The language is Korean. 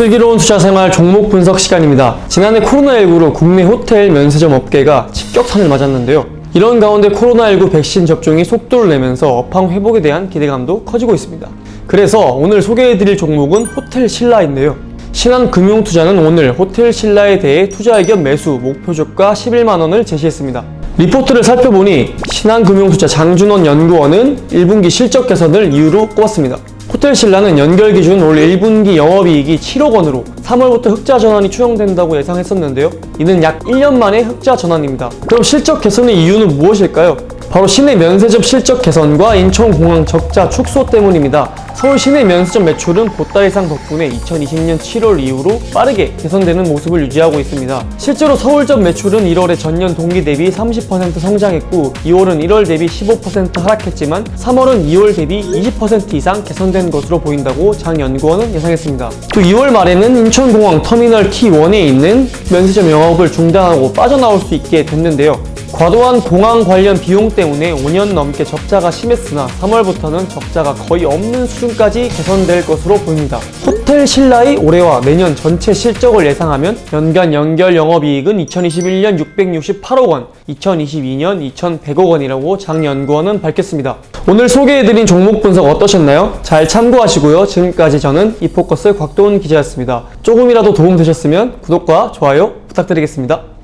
슬기로운 투자 생활 종목 분석 시간입니다. 지난해 코로나19로 국내 호텔 면세점 업계가 직격탄을 맞았는데요. 이런 가운데 코로나19 백신 접종이 속도를 내면서 업황 회복에 대한 기대감도 커지고 있습니다. 그래서 오늘 소개해드릴 종목은 호텔 신라인데요. 신한금융투자는 오늘 호텔 신라에 대해 투자 의견 매수 목표 주가 11만원을 제시했습니다. 리포트를 살펴보니 신한금융투자 장준원 연구원은 1분기 실적 개선을 이유로 꼽았습니다. 호텔 신라는 연결 기준 올 1분기 영업이익이 7억 원으로 3월부터 흑자 전환이 추정된다고 예상했었는데요. 이는 약 1년 만에 흑자 전환입니다. 그럼 실적 개선의 이유는 무엇일까요? 바로 시내 면세점 실적 개선과 인천공항 적자 축소 때문입니다. 서울 시내 면세점 매출은 보따리 상 덕분에 2020년 7월 이후로 빠르게 개선되는 모습을 유지하고 있습니다. 실제로 서울점 매출은 1월에 전년 동기 대비 30% 성장했고 2월은 1월 대비 15% 하락했지만 3월은 2월 대비 20% 이상 개선된 것으로 보인다고 장 연구원은 예상했습니다. 또 2월 말에는 인천공항 터미널 T1에 있는 면세점 영업을 중단하고 빠져나올 수 있게 됐는데요. 과도한 공항 관련 비용 때문에 5년 넘게 적자가 심했으나 3월부터는 적자가 거의 없는 수준까지 개선될 것으로 보입니다. 호텔 신라의 올해와 내년 전체 실적을 예상하면 연간 연결 영업이익은 2021년 668억 원, 2022년 2100억 원이라고 장 연구원은 밝혔습니다. 오늘 소개해드린 종목 분석 어떠셨나요? 잘 참고하시고요. 지금까지 저는 이포커스 곽도훈 기자였습니다. 조금이라도 도움 되셨으면 구독과 좋아요 부탁드리겠습니다.